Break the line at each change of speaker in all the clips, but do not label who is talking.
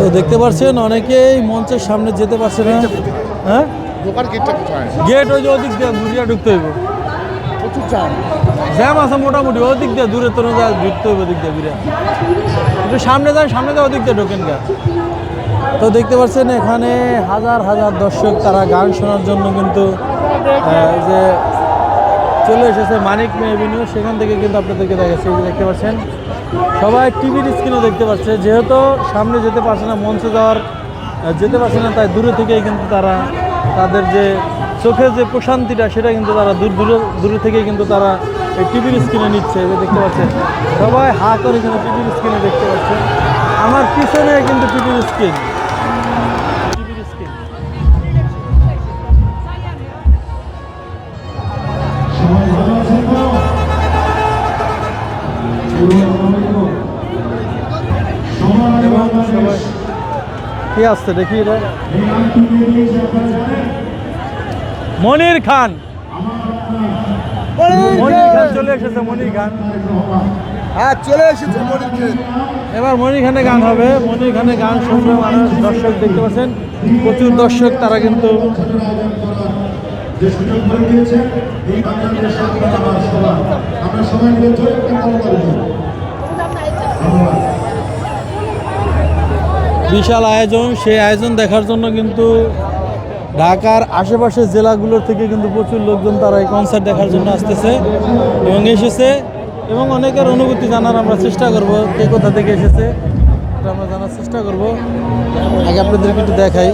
তো দেখতে পাচ্ছেন, অনেকেই মঞ্চের সামনে যেতে পারছে না। হ্যাঁ? গেট ওই যে ওদিক দিয়ে ঘুরিয়া ঢুকতে হইব।
জ্যাম
আছে মোটামুটি, ওদিক দিয়ে দূরে তো যা ঢুকতে হইব, ওদিক দিয়ে ঘুরে একটু সামনে যান, সামনে দিয়ে ওদিক দিয়ে ঢোকেন গা। তো দেখতে পাচ্ছেন, এখানে হাজার হাজার দর্শক, তারা গান শোনার জন্য কিন্তু যে চলে এসেছে মানিক এভিনিউ সেখান থেকে কিন্তু আপনাদেরকে দেখাচ্ছে, এই যে দেখতে পাচ্ছেন। সবাই টিভির স্ক্রিনও দেখতে পাচ্ছে, যেহেতু সামনে যেতে পারছে না, মঞ্চে যাওয়ার যেতে পারছে না, তাই দূরে থেকেই কিন্তু তারা তাদের যে চোখের যে প্রশান্তিটা, সেটা কিন্তু তারা দূর, দূরে দূরে থেকেই কিন্তু তারা এই টিভির স্ক্রিনে নিচ্ছে যে দেখতে পাচ্ছেন। সবাই হা করে কিন্তু টিভির স্ক্রিনে দেখতে পাচ্ছেন। আমার পিছনে কিন্তু টিভির স্ক্রিন কি আসছে দেখি মনির খান। মনির খান। চলে এসেছে মনির খান।
হ্যাঁ চলে এসেছে মনির
এবার মনির খানে গান হবে। মনির খানে গান শুনবে মানুষ দর্শক দেখতে পাচ্ছেন। প্রচুর দর্শক তারা কিন্তু
আমরা সবাই
বিশাল আয়োজন। সেই আয়োজন দেখার জন্য কিন্তু ঢাকার আশেপাশের জেলাগুলোর থেকে কিন্তু প্রচুর লোকজন তারা এই কনসার্ট দেখার জন্য আসতেছে এবং এসেছে এবং অনেকের অনুভূতি জানার আমরা চেষ্টা করব, কে কোথা থেকে এসেছে এটা আমরা জানার চেষ্টা করব। আগে আপনাদেরকে একটু দেখাই।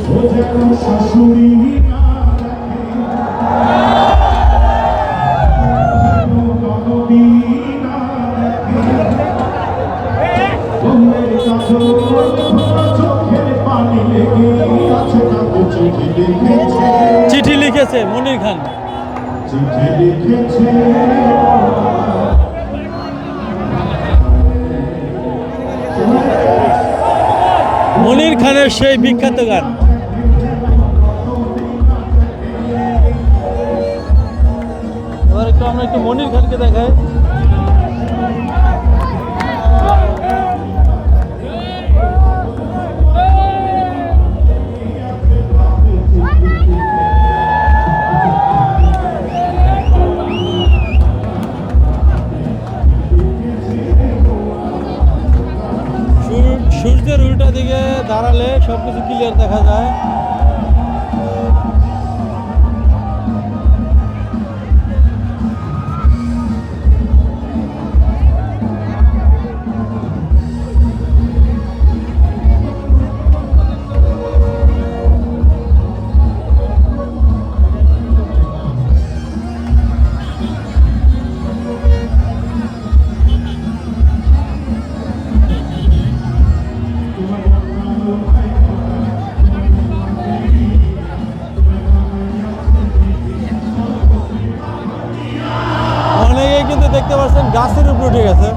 চিঠি লিখেছে মনির খান। মনির খানের সেই বিখ্যাত গান। এবার আমরা একটু মনির খানকে দেখাই। দাঁড়ালে সব কিছু ক্লিয়ার দেখা যায়। গাছের উপরে উঠে গেছে।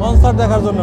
কনসার্ট দেখার জন্য।